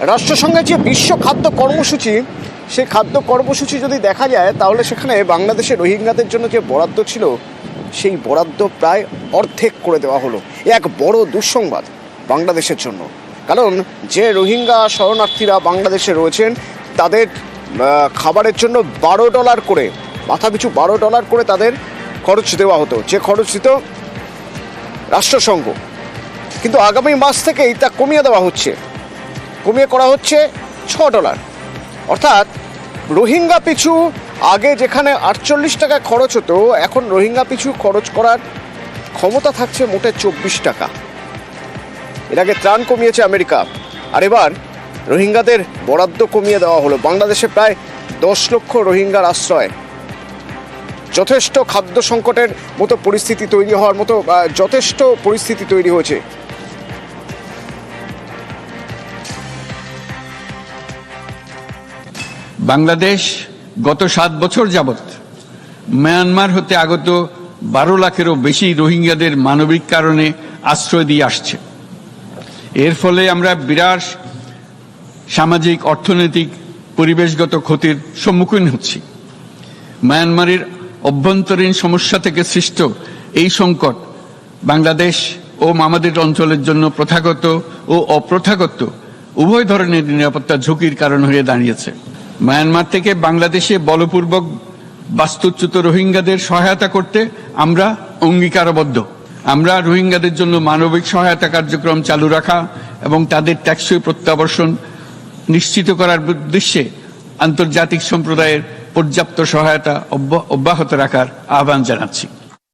রাষ্ট্রসংঘের যে বিশ্ব খাদ্য কর্মসূচি, সেই খাদ্য কর্মসূচি যদি দেখা যায়, তাহলে সেখানে বাংলাদেশের রোহিঙ্গাদের জন্য যে বরাদ্দ ছিল, সেই বরাদ্দ প্রায় অর্ধেক করে দেওয়া হলো। এক বড় দুঃসংবাদ বাংলাদেশের জন্য। কারণ যে রোহিঙ্গা শরণার্থীরা বাংলাদেশে রয়েছেন, তাদের খাবারের জন্য বারো ডলার করে মাথাপিছু বারো ডলার করে তাদের খরচ দেওয়া হতো। যে খরচ দিত রাষ্ট্রসংঘ। কিন্তু আগামী মাস থেকেই তা কমিয়ে দেওয়া হচ্ছে। কমিয়ে করা হচ্ছে ছ ডলার। অর্থাৎ রোহিঙ্গা পিছু আগে যেখানে আটচল্লিশ টাকা খরচ হতো, এখন রোহিঙ্গা পিছু খরচ করার ক্ষমতা থাকছে মোটে চব্বিশ টাকা। এর আগে ত্রাণ কমিয়েছে আমেরিকা। আর এবার রোহিঙ্গাদের বরাদ্দ কমিয়ে দেওয়া হলো। বাংলাদেশে প্রায় দশ লক্ষ রোহিঙ্গার আশ্রয়। যথেষ্ট খাদ্য সংকটের মতো পরিস্থিতি তৈরি হওয়ার মতো যথেষ্ট পরিস্থিতি তৈরি হয়েছে। বাংলাদেশ গত সাত বছর যাবৎ মায়ানমার হতে আগত বারো লাখেরও বেশি রোহিঙ্গাদের মানবিক কারণে আশ্রয় দিয়ে আসছে। এর ফলে আমরা বিরাট সামাজিক, অর্থনৈতিক, পরিবেশগত ক্ষতির সম্মুখীন হচ্ছি। মায়ানমারের অভ্যন্তরীণ সমস্যা থেকে সৃষ্ট এই সংকট বাংলাদেশ ও মামাদের অঞ্চলের জন্য প্রথাগত ও অপ্রথাগত উভয় ধরনের নিরাপত্তা ঝুঁকির কারণ হয়ে দাঁড়িয়েছে। মায়ানমার থেকে বাংলাদেশে বলপূর্বক বাস্তুচ্যুত রোহিঙ্গাদের সহায়তা করতে আমরা অঙ্গীকারবদ্ধ। আমরা রোহিঙ্গাদের জন্য মানবিক সহায়তা কার্যক্রম চালু রাখা এবং তাদের ট্যাক্সই প্রত্যাবর্ষণ নিশ্চিত করার উদ্দেশ্যে আন্তর্জাতিক সম্প্রদায়ের পর্যাপ্ত সহায়তা অব্য- অব্যাহত রাখার আহ্বান জানাচ্ছি।